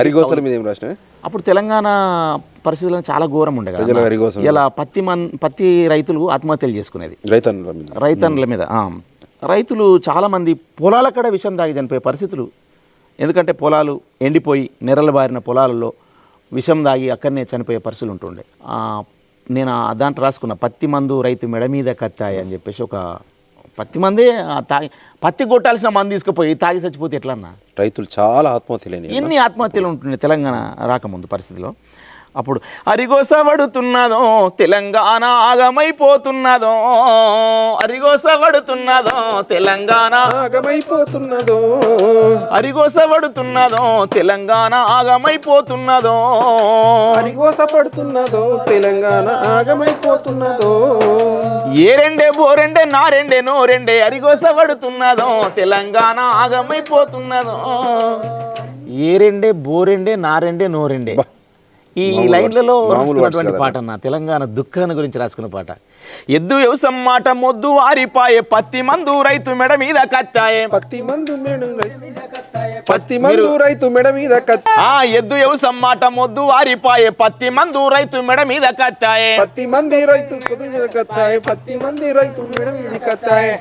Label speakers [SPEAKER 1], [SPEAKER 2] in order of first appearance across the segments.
[SPEAKER 1] అరిగోసల మీద ఏం రాసిన
[SPEAKER 2] అప్పుడు తెలంగాణ పరిస్థితులను చాలా ఘోరం ఉండే కదా. ఇలా పత్తి మన్ పత్తి రైతులు ఆత్మహత్యలు చేసుకునేది.
[SPEAKER 1] రైతన్నుల మీద.
[SPEAKER 2] రైతన్నుల మీద ఆ. రైతులు చాలామంది పొలాల కడ విషం తాగి చనిపోయే పరిస్థితులు. ఎందుకంటే పొలాలు ఎండిపోయి నెరలు బారిన పొలాలలో విషం తాగి అక్కడనే చనిపోయే పరిస్థితులు ఉంటుండే. నేను దాంట్లో రాసుకున్న పత్తి మందు రైతు మెడ మీద కత్తాయి అని చెప్పేసి ఒక పత్తి మందే తాగి పత్తి కొట్టాల్సిన మందు తీసుకుపోయి తాగి చచ్చిపోతే ఎట్లా అన్నా
[SPEAKER 1] రైతులు చాలా ఆత్మహత్యలేని
[SPEAKER 2] ఎన్ని ఆత్మహత్యలు ఉంటుండే తెలంగాణ రాకముందు పరిస్థితిలో? అప్పుడు అరిగోస పడుతున్నదో తెలంగాణ ఆగమైపోతున్నదో అరిగోస పడుతున్నదో తెలంగాణ.
[SPEAKER 1] ఆగమైపోతున్నదో.
[SPEAKER 2] అరిగోస పడుతున్నదో తెలంగాణ ఆగమైపోతున్నదో.
[SPEAKER 1] అరిగోస పడుతున్నదో తెలంగాణ ఆగమైపోతున్నదో.
[SPEAKER 2] ఏ రెండే బోరెండే నా రెండే నో రెండే అరిగోస పడుతున్నదో తెలంగాణ ఆగమైపోతున్నదో. ఏ రెండే బోరెండే నా రెండే నో రెండే. ఈ లైన్లలో రాసుకున్నటువంటి పాట అన్న తెలంగాణ దుఃఖాన్ని గురించి రాసుకున్న పాట. ఎద్దు వ్యవసం మాట మొద్దు వారిపాయే పత్తి మందు రైతు మెడ మీద కత్తాయే.
[SPEAKER 1] పత్తి మందు మెడ పత్తి మందు రైతు మెడ మీద
[SPEAKER 2] ఆ ఎద్దు వ్యవసం మాట మొద్దు వారిపాయే పత్తి మందు రైతు మెడ మీద కత్తాయే.
[SPEAKER 1] పత్తి మంది రైతు మీద కత్తాయి. పత్తి మంది రైతు మెడ మీద కత్తాయి.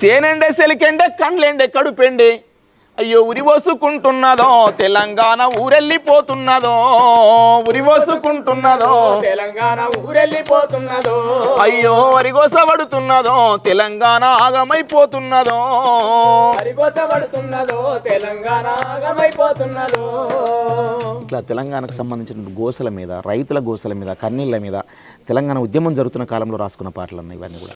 [SPEAKER 2] సేనెండే సెలికెండే కండ్లెండే కడుపెండే. అయ్యో ఉరివోసుకుంటున్నదో తెలంగాణ ఊరెళ్ళిపోతున్నదో ఉరివోసుకుంటున్నదో.
[SPEAKER 3] తెలంగాణ ఊరెళ్ళిపోతున్నదో.
[SPEAKER 2] అయ్యో వరిగోసబడుతున్నదో తెలంగాణ ఆగమైపోతున్నదో.
[SPEAKER 3] పరికోసపడుతున్నదో తెలంగాణ ఆగమైపోతున్నదో.
[SPEAKER 2] ఇట్లా తెలంగాణకు సంబంధించిన గోసల మీద రైతుల గోసల మీద కన్నీళ్ళ మీద తెలంగాణ ఉద్యమం జరుగుతున్న కాలంలో రాసుకున్న పాటలు అన్న ఇవన్నీ కూడా.